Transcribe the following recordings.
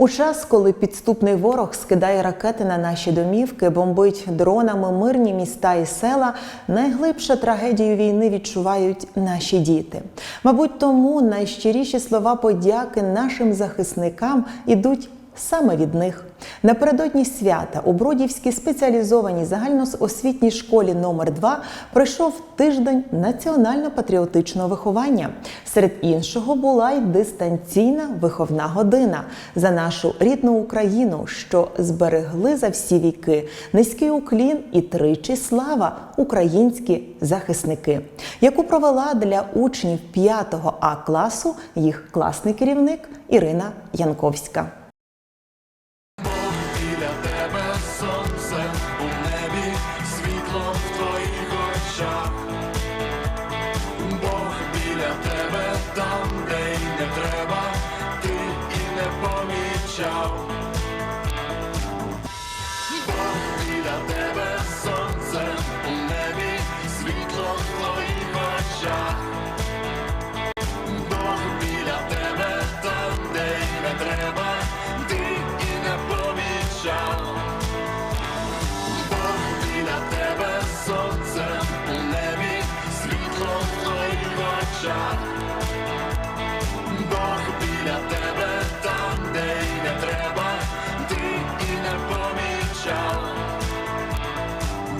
У час, коли підступний ворог скидає ракети на наші домівки, бомбить дронами мирні міста і села, найглибше трагедію війни відчувають наші діти. Мабуть, тому найщиріші слова подяки нашим захисникам ідуть саме від них. Напередодні свята у Бродівській спеціалізованій загальноосвітній школі номер 2 пройшов тиждень національно-патріотичного виховання. Серед іншого була й дистанційна виховна година за нашу рідну Україну, що зберегли за всі віки. Низький уклін і тричі слава українські захисники, яку провела для учнів 5 А класу їх класний керівник Ірина Янковська. тебе сонце у небі, світло в твоїх очах. Бог біля тебе там, де й не треба, ти і не помічав.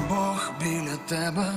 Бог біля тебе